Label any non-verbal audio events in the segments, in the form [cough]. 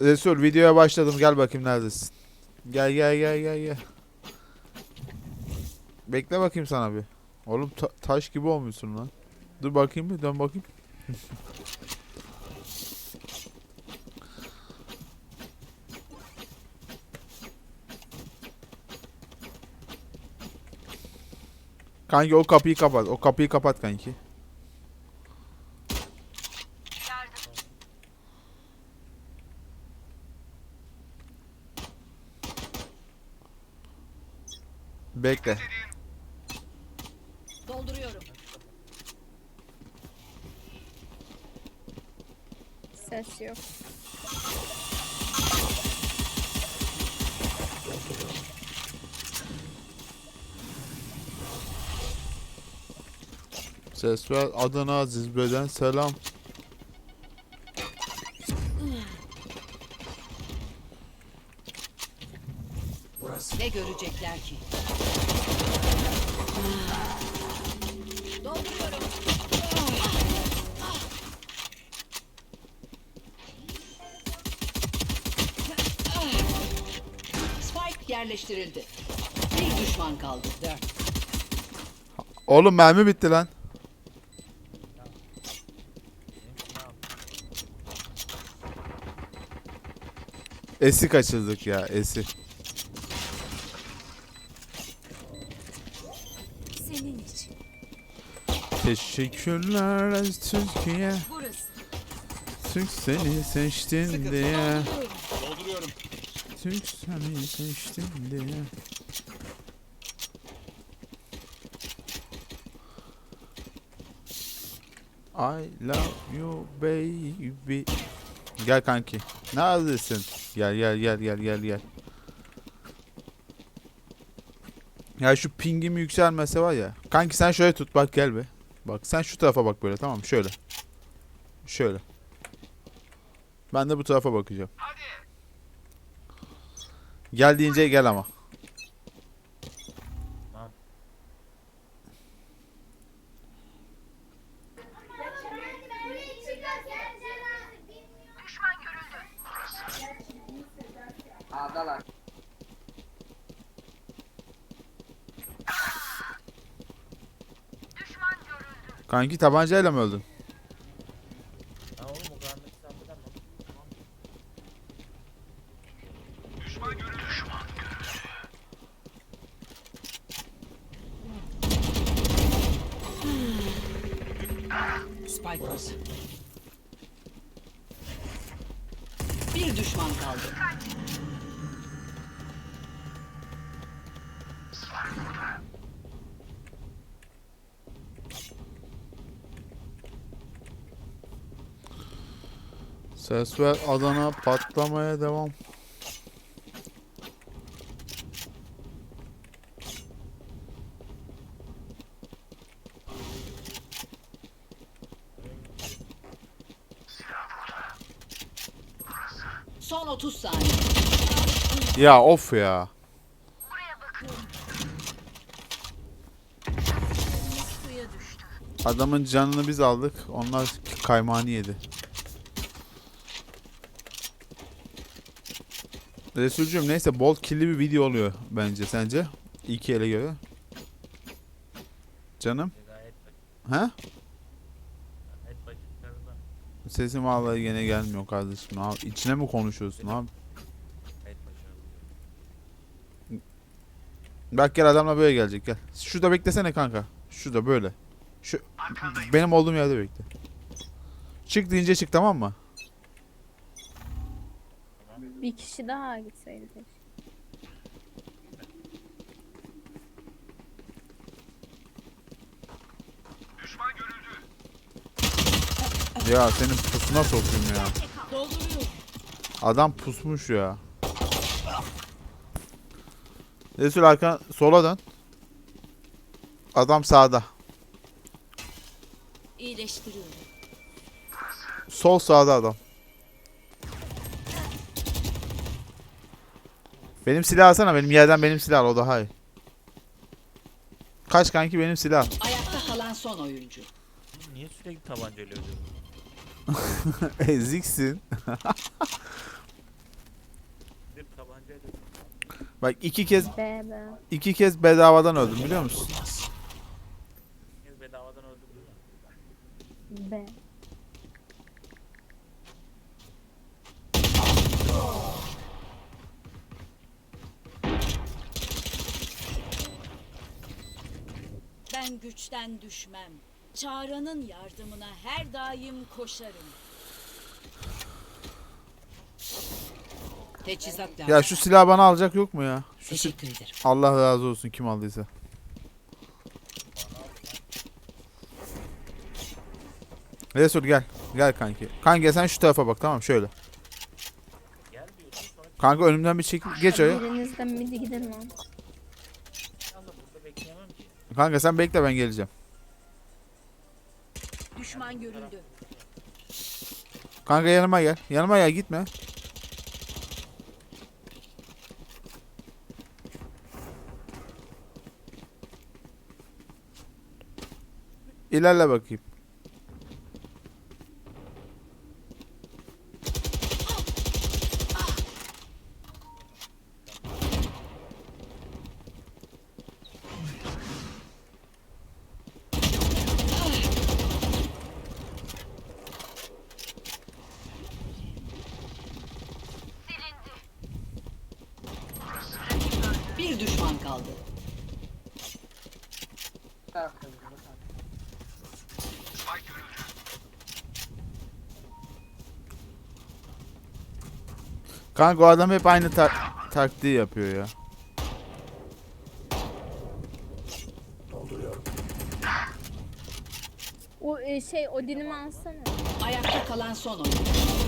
Resul videoya başladım gel bakayım neredesin. Gel gel gel gel gel. Bekle bakayım sana bir. Oğlum ta- taş gibi olmuşsun lan. Dur bakayım bir dön bakayım. [laughs] Kanki o kapıyı kapat. O kapıyı kapat kanki. Bekle. Dolduruyorum. Ses yok. Ses ver Adana Zizbe'den selam. Kaldı. Dört. Oğlum mermi bitti lan. Esi kaçırdık ya esi. Senin için. Teşekkürler Türkiye. Burası. Türk seni seçtin diye. Dolduruyorum. Türk seni seçtin diye. I love you baby. Gel kanki. Neredesin? Gel gel gel gel gel gel. Ya şu pingim yükselmese var ya. Kanki sen şöyle tut bak gel be. Bak sen şu tarafa bak böyle tamam? Şöyle. Şöyle. Ben de bu tarafa bakacağım. Gel deyince gel ama. Kanki tabancayla mı öldün? Ha oğlum o. Spike. Bir düşman kaldı. Ses ver Adana patlamaya devam. Son 30 saniye. Ya of ya. Adamın canını biz aldık. Onlar kaymağını yedi. Resulcüğüm neyse bol killi bir video oluyor bence sence? İki ele göre. Canım. Ha? Sesim vallahi gene gelmiyor kardeşim. Abi içine mi konuşuyorsun abi? Bak gel adamla böyle gelecek gel. Şurada beklesene kanka. Şurada böyle. Şu benim olduğum yerde bekle. Çık deyince çık tamam mı? Bir kişi daha gitseydi. Ya senin pusuna sokayım ya. Dolduruyorum. Adam pusmuş ya. Resul arkan sola dön. Adam sağda. İyileştiriyorum. Sol sağda adam. Benim silah alsana benim yerden benim silah o daha iyi. Kaç kanki benim silah. Ayakta kalan son oyuncu. Niye sürekli tabancayla ölüyorsun? [laughs] Eziksin. Bak iki kez iki kez bedavadan öldüm biliyor musun? Bedavadan öldüm. Be. Ben güçten düşmem. Çağrı'nın yardımına her daim koşarım. Teçhizat lazım. Ya şu silahı bana alacak yok mu ya? Şu sil- Teşekkür ederim. Allah razı olsun kim aldıysa. Resul gel. Gel kanki. Kanka sen şu tarafa bak tamam şöyle. Kanka önümden bir çekil geç oraya. Birinizden midi gidelim abi. biraz da burada bekleyemem ki. Kanka sen bekle ben geleceğim. Düşman görüldü. Kanka yanıma gel. Yanıma gel gitme. İlerle bakayım. Bir düşman kaldı. Bu tarafta bu tarafta. Kanka o adam hep aynı ta- taktiği yapıyor ya. O e, şey Odin'imi alsana. Ayakta kalan son oyuncu.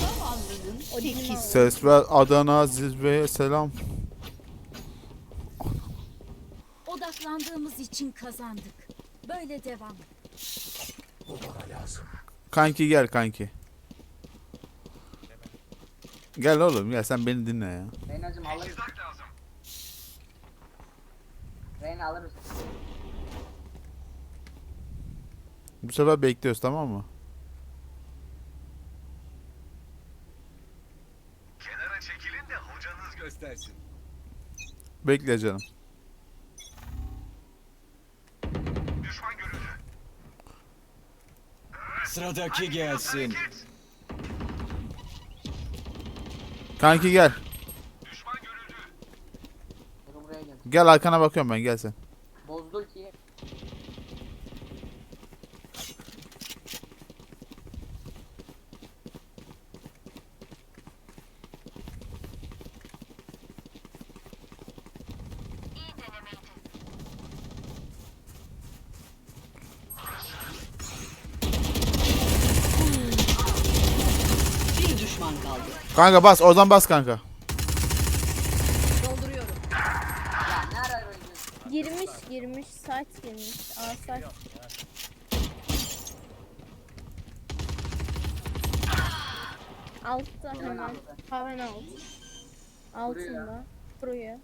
Zavallının Odin'imi al. Ses ver Adana zirveye selam. Odaklandığımız için kazandık. Böyle devam. Kanki gel kanki. Gel oğlum gel sen beni dinle ya. Reyna'cım alırız. Reyna alırız. Bu sefer bekliyoruz tamam mı? Kenara çekilin de hocanız göstersin. Bekle canım. Düşman görüldü. Sıradaki gelsin. Kanki gel. Gel arkana bakıyorum ben gel sen. Bozdu ki. bir düşman kaldı. Kanka bas oradan bas kanka. Dolduruyorum. Ya ne ara? Girmiş girmiş saç girmiş. Aa saç. Altta hemen. Hemen alt. Altında. Buraya.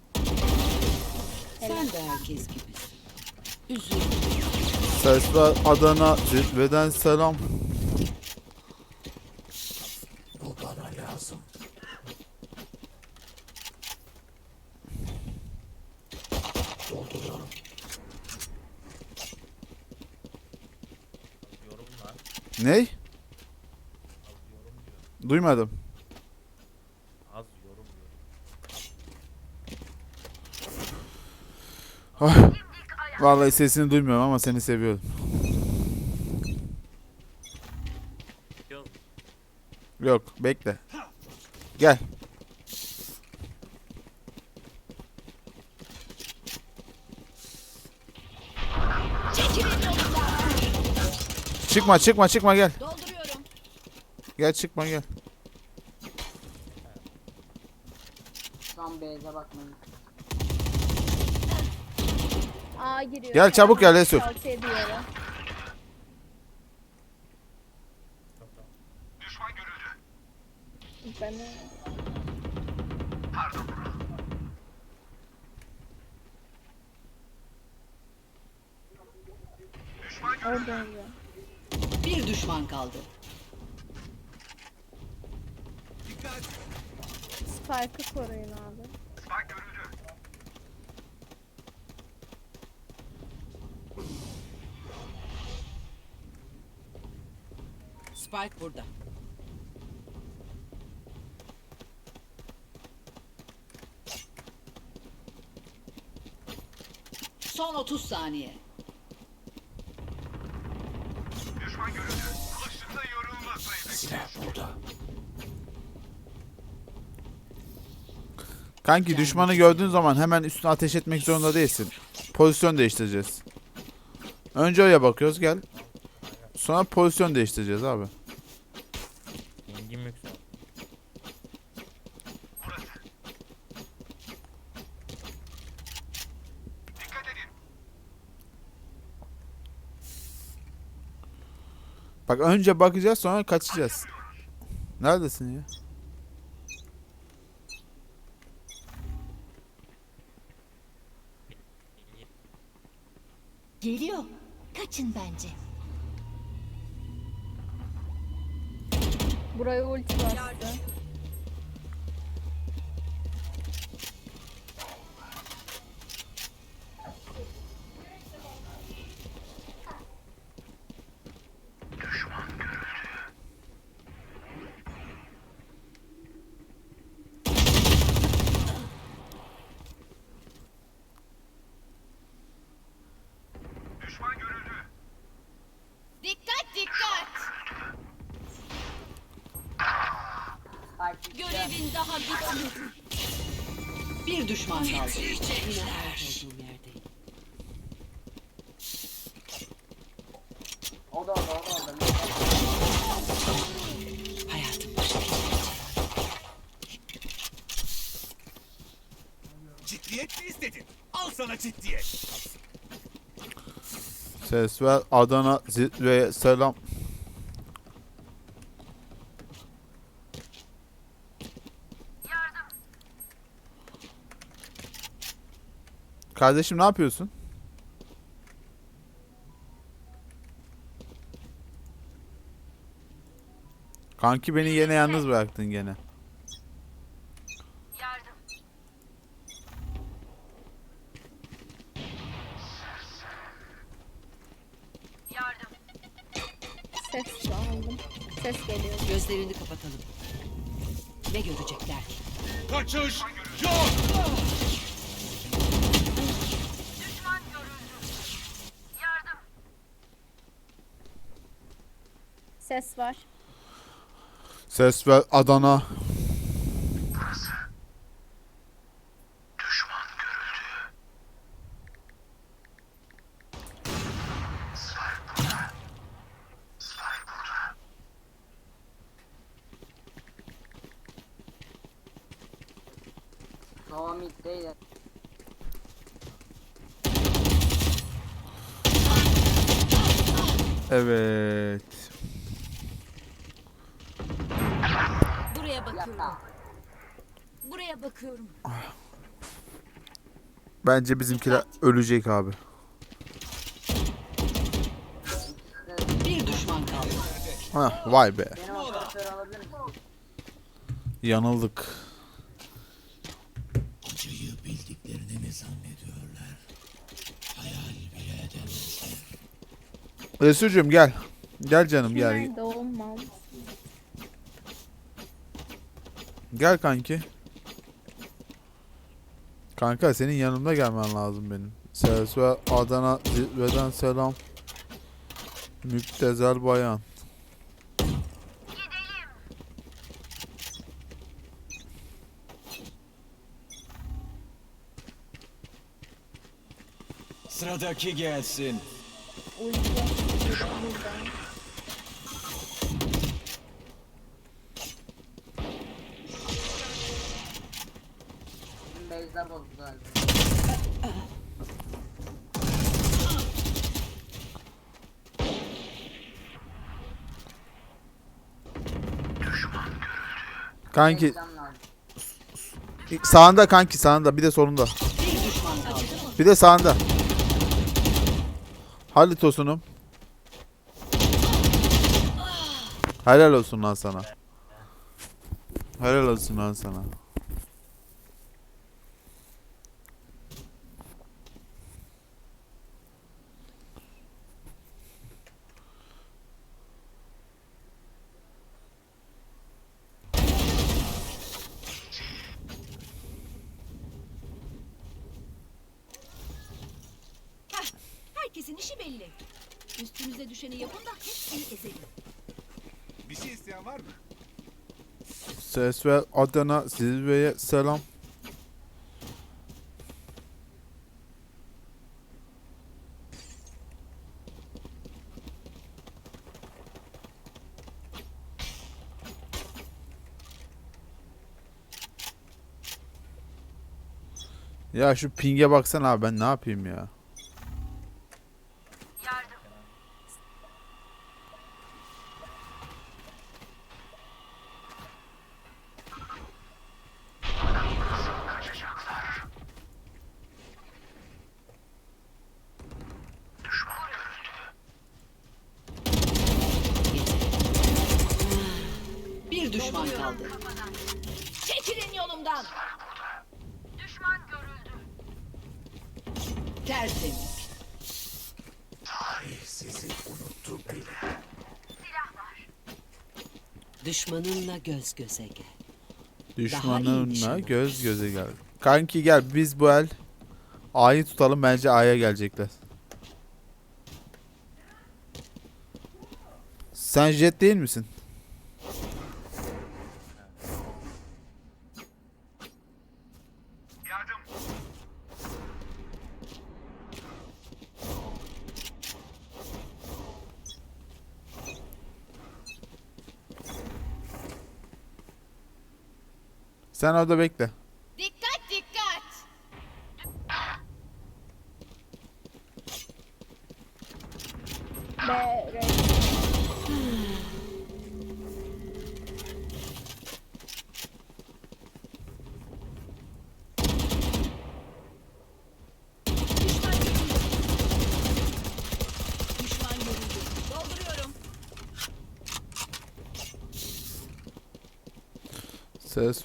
Sen de herkes gibi. Üzül. Ses ver Adana zirveden selam. Yorum lan. Ney? Duymadım. Az yorum diyor. Vallahi sesini duymuyorum ama seni seviyorum. Yok. Yok bekle. Gel. Çıkma çıkma çıkma gel. Dolduruyorum. Gel çıkma gel. An B'ye bakmayın. A giriyor. Gel çabuk gel Resul. Salçaya bir yere. Düşman görüldü. Ben Orada orada. Bir düşman kaldı. Dikkat. Spike'ı koruyun abi. Spike görüldü. Spike burada. Son 30 saniye. Düşman görüldü. Başında yorulmasaydı. Kanki düşmanı gördüğün zaman hemen üstüne ateş etmek zorunda değilsin. Pozisyon değiştireceğiz. Önce oraya bakıyoruz gel. Sonra pozisyon değiştireceğiz abi. Yüksel. Dikkat edin. Bak önce bakacağız sonra kaçacağız. Neredesin ya? Geliyor. Kaçın bence. Buraya ulti bastı. Daha bitmedi. Bir düşman kaldı. Yine ait olduğum yerdeyim. O da orada o da orada. Hayatım başka Ciddiyet mi istedin? Al sana ciddiyet. Ses ver Adana zirveye selam. Kardeşim ne yapıyorsun? Kanki beni yine yalnız bıraktın gene. Ses var. Ses ver Adana. Düşman görüldü. Spike burada. Spike burada. Nova mid değil. Evet. Buraya bakıyorum. Yapma. Buraya bakıyorum. Bence bizimkiler ölecek abi. Bir düşman kaldı. Hah, vay be. Benim operatörü alabilir misin? Yanıldık. Resulcüğüm gel. Gel canım gel. Nerede. Gel kanki. Kanka senin yanımda gelmen lazım benim. Ses ve Adana zirveden selam. Müptezel bayan. Sıradaki gelsin. Ulti Kanki sağında kanki sağında bir de solunda. Bir de sağında. Halit Tosun'um. Helal olsun lan sana. Helal olsun lan sana. belli. Üstümüze düşeni yapın da hepsini ezelim. Bir şey isteyen var mı? Ses ve Adana zirveye selam. Ya şu pinge baksana abi ben ne yapayım ya. Tertemiz. Düşmanınla göz göze gel. Düşmanınla nişan göz göze gel. Kanki gel biz bu el A'yı tutalım bence A'ya gelecekler. Sen jet değil misin? Sen orada bekle.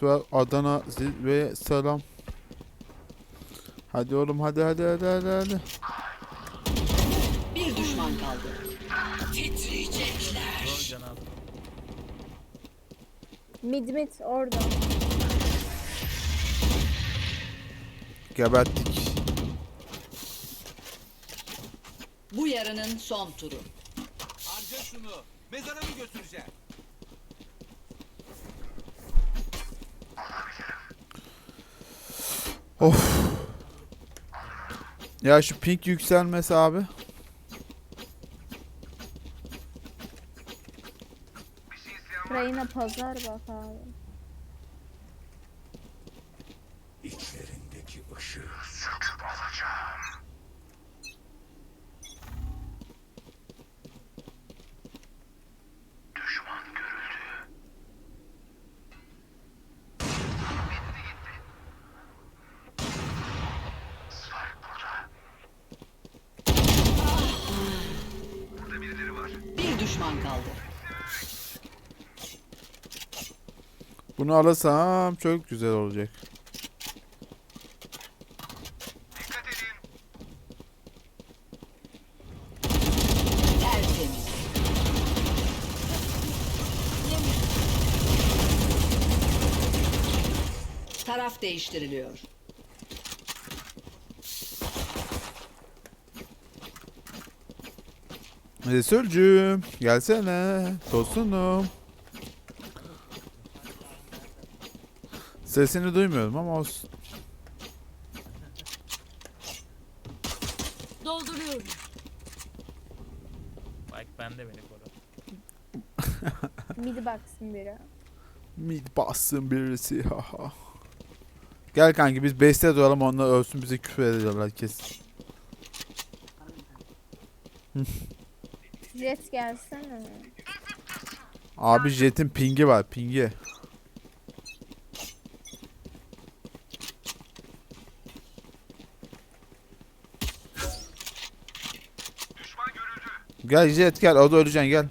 Ses ver Adana zirveye selam. Hadi oğlum hadi hadi hadi hadi hadi. Bir düşman kaldı. Titriyecekler. Mid mid orada. Geberttik. Bu yarının son turu. Harca şunu. Mezara mı götüreceğim? Ya şu pink yükselmesi abi. Reyna pazar bak abi. İçlerindeki ışığı söküp alacağım. Bunu alırsam çok güzel olacak. Taraf değiştiriliyor. Resulcüğüm gelsene tosunum. Sesini duymuyorum ama olsun. Dolduruyorum. Bak ben de beni koru. [laughs] Mid baksın biri. Mid bassın birisi. haha. Gel kanki biz beste duralım onlar ölsün bize küfür ediyorlar kesin. Jet gelsene. Abi jetin pingi var pingi. Gel jet gel o da öleceksin gel.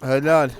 Helal.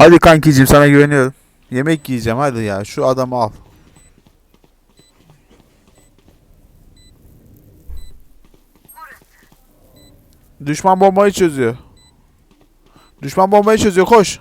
Hadi kankicim sana güveniyorum. Yemek yiyeceğim hadi ya. Şu adamı al. Düşman bombayı çözüyor. Düşman bombayı çözüyor koş.